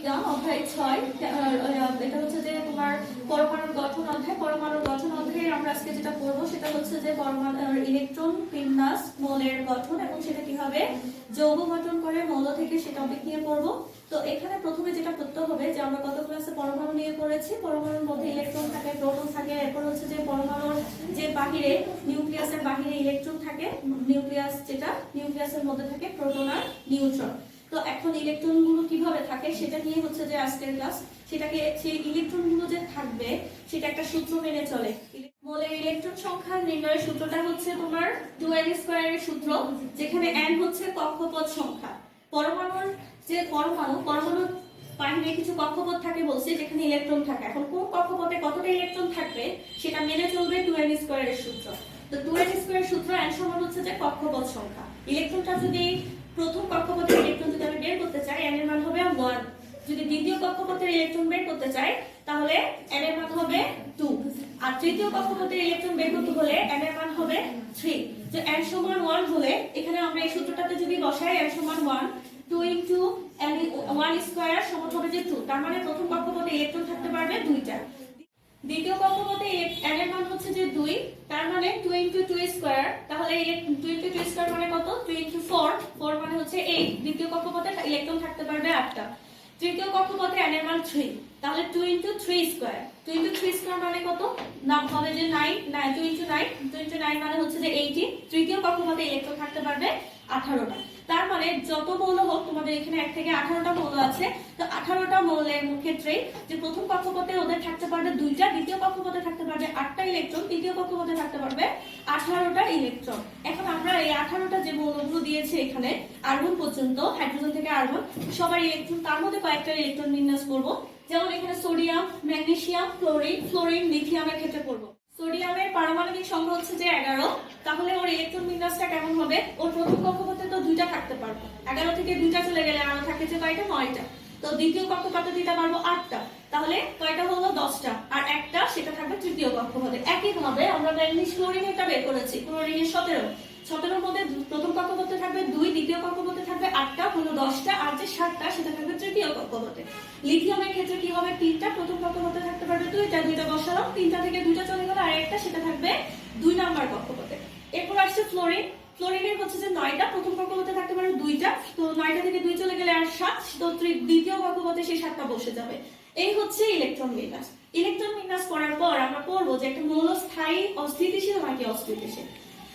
বিজ্ঞান অধ্যায় ছয় এটা হচ্ছে যে তোমার পরমাণুর গঠন অধ্যায়। পরমাণুর গঠন অধ্যায়ে আমরা আজকে যেটা পড়ব, সেটা হচ্ছে যে পরমাণু ইলেকট্রন বিন্যাস মৌলের গঠন এবং সেটা কীভাবে যৌগ গঠন করে মৌল থেকে সে টপিক নিয়ে পড়ব। তো এখানে প্রথমে যেটা করতে হবে, যে আমরা গত ক্লাসে পরমাণু নিয়ে পড়েছি, পরমাণুর মধ্যে ইলেকট্রন থাকে প্রোটন থাকে, এরপর হচ্ছে যে পরমাণুর যে বাহিরে নিউক্লিয়াসের বাহিরে ইলেকট্রন থাকে নিউক্লিয়াস যেটা নিউক্লিয়াসের মধ্যে থাকে প্রোটন আর নিউট্রন তো এখন ইলেকট্রনগুলো কীভাবে থাকে সেটা নিয়ে হচ্ছে যে আজকের ক্লাস, সেটাকে সেই ইলেকট্রনগুলো যে থাকবে, সেটা একটা সূত্র মেনে চলে। মোলের ইলেকট্রন সংখ্যা নির্ণয়ের সূত্রটা হচ্ছে তোমার টু এন স্কোয়ারের সূত্র, যেখানে এন হচ্ছে কক্ষপথ সংখ্যা। পরমাণুর যে পরমাণু, পরমাণুর বাহিরে কিছু কক্ষপথ থাকে বলছে, যেখানে ইলেকট্রন থাকে। এখন কোন কক্ষপথে কতটা ইলেকট্রন থাকবে, সেটা মেনে চলবে টু এন স্কোয়ারের সূত্র। তো টু এন স্কোয়ারের সূত্র এন সমান হচ্ছে যে কক্ষপথ সংখ্যা। ইলেকট্রনটা যদি প্রথম কক্ষপথের ইলেকট্রন যদি আমি বের করতে চাই এন এর মান হবে ওয়ান যদি দ্বিতীয় কক্ষপথের ইলেকট্রন বের করতে চাই, তাহলে এন এর মান হবে টু আর তৃতীয় কক্ষপথের ইলেকট্রন বের করতে হলে এন এর মান হবে থ্রি তো এন সমান ওয়ান হলে এখানে আমরা এই সূত্রটাতে যদি বসাই এন সমান one two into N one square সমান হবে যে টু তার মানে প্রথম কক্ষপথে ইলেকট্রন থাকতে পারবে দুইটা। দ্বিতীয় কক্ষপথে এন এর মান হচ্ছে যে দুই, তার মানে টু ইন্টু টু স্কোয়ার তাহলে মানে কত? টু ইন্টু ফোর ফোর মানে হচ্ছে এইট দ্বিতীয় কক্ষপথে ইলেকট্রন থাকতে পারবে আটটা। তৃতীয় কক্ষপথে এন থ্রি তাহলে two into three square two into three square মানে কত? নাম হবে যে nine two into nine two into nine মানে হচ্ছে যে এইটি তৃতীয় কক্ষপথে ইলেকট্রন থাকতে পারবে আঠারোটা। তার মানে যত মৌল হোক, তোমাদের এখানে এক থেকে আঠারোটা মৌল আছে। আঠারোটা মৌলের ক্ষেত্রে যে প্রথম কক্ষপথে ওদের থাকতে পারবে দুইটা, দ্বিতীয় কক্ষপথে থাকতে পারবে আটটা ইলেকট্রন তৃতীয় কক্ষপথে থাকতে পারবে আঠারোটা ইলেকট্রন এখন আমরা এই আঠারোটা যে মৌলগুলো দিয়েছে এখানে, আর্গন পর্যন্ত, হাইড্রোজেন থেকে আর্গন সবার ইলেকট্রন তার মধ্যে কয়েকটা ইলেকট্রন বিন্যাস করব। যেমন এখানে সোডিয়াম, ম্যাগনেসিয়াম, ক্লোরিন, ফ্লোরিন, লিথিয়ামের ক্ষেত্রে পড়ব সোডিয়ামের পারমাণবিক সংখ্যা হচ্ছে যে এগারো, তাহলে ওর ইলেকট্রন বিন্যাসটা কেমন হবে? ওর প্রথম কক্ষপথে তো দুইটা থাকতে পারবে। এগারো থেকে দুইটা চলে গেলে আরও থাকে যে কয়টা? নয়টা। তো দ্বিতীয় কক্ষপথে দিতে পারব? আটটা। তাহলে কয়টা হলো? দশটা। আর একটা, সেটা থাকবে তৃতীয় কক্ষপথে একই ভাবে আমরা ম্যাগনিস ক্লোরিন এটা বের করেছি ক্লোরিনের সতেরো। সতেরোর মধ্যে প্রথম কক্ষ কক্ষপথে থাকবে দুই, দ্বিতীয় কক্ষ কক্ষপথে থাকবে আটটা, হলো দশটা, আর যে সাতটা, সেটা থাকবে তৃতীয় কক্ষপথে লিথিয়ামের ক্ষেত্রে কি হবে? তিনটা, প্রথম কক্ষপথে থাকতে পারবে দুইটা দুইটা বসালাম, তিনটা থেকে দুইটা চলে গেল, আর একটা, সেটা থাকবে দুই নাম্বার কক্ষ কক্ষপথে এরপর আসছে ফ্লোরিন ফ্লোরিনের হচ্ছে যে নয়টা, প্রথম কক্ষপথে থাকতে পারে দুইটা। তো নয়টা থেকে দুই চলে গেলে আর সাত তো দ্বিতীয় কক্ষপথে সেই সাতটা বসে যাবে। এই হচ্ছে ইলেকট্রন বিন্যাস ইলেকট্রন বিন্যাস করার পর আমরা পড়ব যে একটা মৌল স্থায়ী অস্থিতিশীল নাকি অস্থিতিশীল।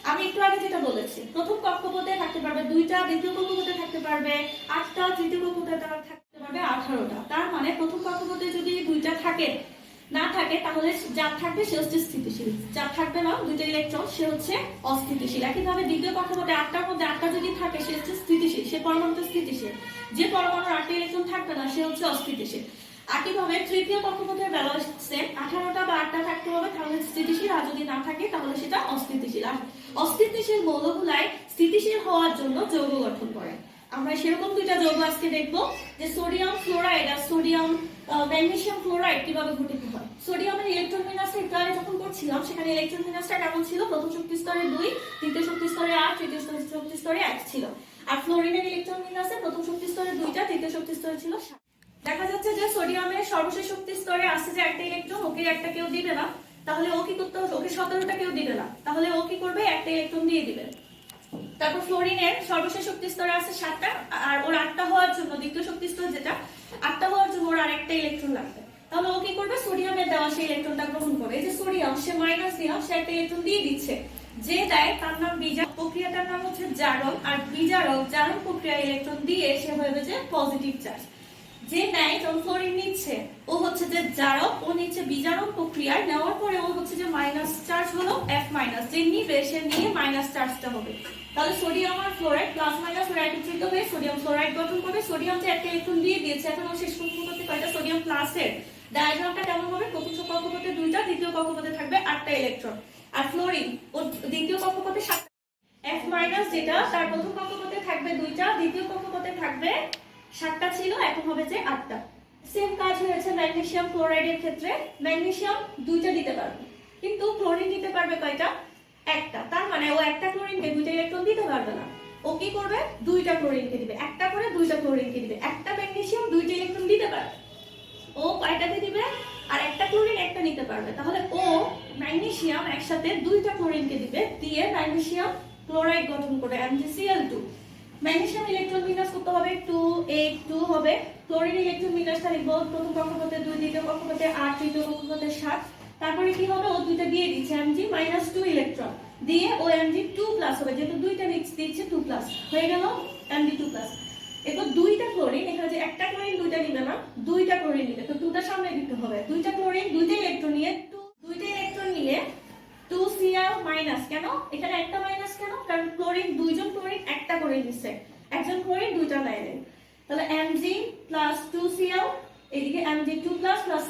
আমি একটু আগে যেটা বলেছি, প্রথম কক্ষপথে থাকতে পারবে দুইটা, দ্বিতীয় কক্ষপথে থাকতে পারবে আটটা, তৃতীয় কক্ষপথে থাকতে পারবে আঠারোটা। তার মানে প্রথম কক্ষপথে যদি দুইটা থাকে না থাকে, তাহলে যার থাকবে সে হচ্ছে স্থিতিশীল। যার থাকবে না, দুইটা ইলেকট্রন সে হচ্ছে অস্থিতিশীল। একইভাবে দ্বিতীয় কক্ষপথে আটটার মধ্যে আটটা যদি থাকে, সে হচ্ছে স্থিতিশীল, সে পরমাণুতে স্থিতিশীল। যে পরমাণুর আটটা ইলেকট্রন থাকবে না, সে হচ্ছে অস্থিতিশীল। একইভাবে তৃতীয় কক্ষপথের ব্যালেন্সে আঠারোটা বা আটটা থাকতে হবে, তাহলে স্থিতিশীল, আর যদি না থাকে, তাহলে সেটা অস্থিতিশীল। আর অস্থিতিশীল মৌলগুলাই স্থিতিশীল হওয়ার জন্য যৌগ গঠন করে। আমরা সেরকম দুইটা যৌগ আজকে দেখব যে সোডিয়াম ফ্লোরাইড আর সোডিয়াম ম্যাগনেসিয়াম ফ্লোরাইড কীভাবে গঠিত হয়। সোডিয়ামের ইলেকট্রন বিন্যাসটা একটু যখন করছিলাম, সেখানে ইলেকট্রন বিন্যাসটা কেমন ছিল? প্রথম শক্তি স্তরে দুই, তৃতীয় শক্তি স্তরে আট, তৃতীয় শক্তি স্তরে এক ছিল। আর ফ্লোরিনের ইলেকট্রন বিন্যাসে প্রথম শক্তি স্তরে দুইটা, তৃতীয় শক্তি স্তরে ছিল দেখা যাচ্ছে যে সোডিয়ামের সর্বশেষ শক্তি স্তরে আসছে যে একটা ইলেকট্রন ওকে একটা কেউ দিবে না। তাহলে ও কি করতে হবে? ওকে সতেরোটা কেউ দিবে না। তাহলে ও কি করবে? একটা ইলেকট্রন দিয়ে দিবে। তারপর ফ্লোরিনের সর্বশেষ শক্তি স্তরে আছে সাতটা, আর ওর আটটা হওয়ার জন্য, দ্বিতীয় শক্তি স্তর যেটা, আটটা হওয়ার জন্য ওর আরেকটা ইলেকট্রন লাগবে। তাহলে ও কি করবে? সোডিয়ামের দেওয়া সেই ইলেকট্রনটা গ্রহণ করবে। এই যে সোডিয়াম সে মাইনাস দিয়াম সে একটা ইলেকট্রন দিয়ে দিচ্ছে। যে দেয়, তার নাম বিজারক প্রক্রিয়াটার নাম হচ্ছে জারক আর বিজারক জারক প্রক্রিয়া ইলেকট্রন দিয়ে সে হবে যে পজিটিভ চার্জ যে নেয়, যখন ফ্লোরিন নিচ্ছে, ও হচ্ছে যে জারক ও নিচ্ছে বিজারক প্রক্রিয়ায়, নেওয়ার পরে ও হচ্ছে যে মাইনাস চার্জ হলো এফ মাইনাস যে নিবে সে নিয়ে মাইনাস চার্জটা হবে। তাহলে সোডিয়াম আর ফ্লোরাইড প্লাস মাইনাস ওরা একত্রিত হয়ে সোডিয়াম ফ্লোরাইড গঠন করবে। সোডিয়াম যে একটা ইলেকট্রন দিয়ে দিয়েছে। এখন শেষ পর্যন্ত করতে কয়টা সোডিয়াম প্লাসের ডায়াগ্রামটা কেমন হবে? প্রথম কক্ষপথে দুইটা, দ্বিতীয় কক্ষপথে থাকবে আটটা ইলেকট্রন আর ফ্লোরিন ও দ্বিতীয় কক্ষপথে সাতটা এফ মাইনাস যেটা, তার প্রথম কক্ষপথে থাকবে দুইটা, দ্বিতীয় কক্ষপথে থাকবে সাতটা ছিল, এখন হবে যে আটটা। সেম কাজ হয়েছে ম্যাগনেসিয়াম ক্লোরাইডের ক্ষেত্রে। ম্যাগনেসিয়াম দুইটা দিতে পারবে। কিন্তু ক্লোরিন দিতে পারবে কয়টা? একটা। তার মানে ও একটা ক্লোরিনকে দুইটা ইলেকট্রন দিতে পারবে না। ও কি করবে? দুইটা ক্লোরিনকে দিবে। একটা করে দুইটা ক্লোরিনকে দিবে। একটা ম্যাগনেসিয়াম দুইটা ইলেকট্রন দিতে পারবে। ও কয়টাকে দিবে? আর একটা ক্লোরিন একটা নিতে পারবে। তাহলে ও ম্যাগনেসিয়াম একসাথে দুইটা ক্লোরিনকে দিবে, দিয়ে ম্যাগনেসিয়াম ক্লোরাইড গঠন করে MgCl2 ম্যাগনেসিয়াম ইলেকট্রন বিন্যাস করতে হবে 2 8 2 হবে। ক্লোরিন ইলেকট্রন বিন্যাসটা লিখব। প্রথম কক্ষপথে দুই, দ্বিতীয় কক্ষপথে আট, তৃতীয় কক্ষপথে 7 তারপরে কি হবে? ও দুইটা দিয়ে দিচ্ছে এমজি মাইনাস টু ইলেকট্রন দিয়ে ও Mg 2 প্লাস হবে, যেহেতু দুইটা দিচ্ছে দিচ্ছে টু প্লাস হয়ে গেল Mg 2 প্লাস এরপর দুইটা ক্লোরিন এখানে যে একটা ক্লোরিন দুইটা নিবে না, দুইটা ক্লোরিন নিবে। তো দুটা সামনে দিতে হবে। দুইটা ক্লোরিন দুইটা ইলেকট্রন নিয়ে টু- দুইটা ইলেকট্রন নিয়ে টু সিআর মাইনাস কেন? এখানে একটা মাইনাস কেন? কারণ ক্লোরিন দুইজন ক্লোরিন একটা করে দিচ্ছে একজন ক্লোরিন দুইটা নেয় তাহলে Mg প্লাস টু সিআর এদিকে Mg টু প্লাস প্লাস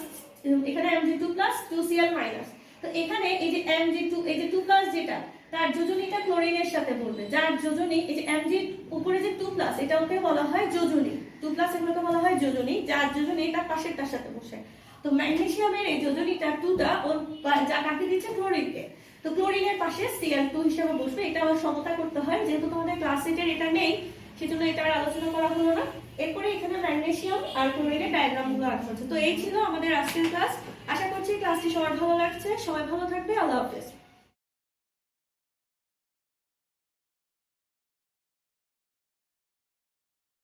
এখানে Mg টু প্লাস টু সিআর মাইনাস তো এখানে এই যে Mg টু এই যে টু প্লাস যেটা, তার যোজনীটা ক্লোরিনের সাথে বলবে। যার যোজনী, এই যে Mg উপরে যে টু প্লাস এটা ওকে বলা হয় যোজনী। টু প্লাস এগুলোকে বলা হয় যোজনী, যার যোজনী তার পাশেরটার সাথে বসে। তো ম্যাগনেসিয়ামের এই যোজনীটা টুটা ওর পা- যা কাকে দিচ্ছে? ক্লোরিনকে। তো ক্লোরিনের পাশে সিএল টু হিসেবে বসবে। এটা আবার সমতা করতে হয়, যেহেতু তোমাদের ক্লাস এটের এটা নেই, সেজন্য এটা আর আলোচনা করা হলো না। এরপরে এখানে ম্যাগনেশিয়াম আর ক্লোরিনের ডায়াগ্রামগুলো আঁকা হচ্ছে তো এই ছিল আমাদের আজকের ক্লাস আশা করছি ক্লাসটি সবার ভালো লাগছে। সবাই ভালো থাকবে। আল্লাহ হাফেজ।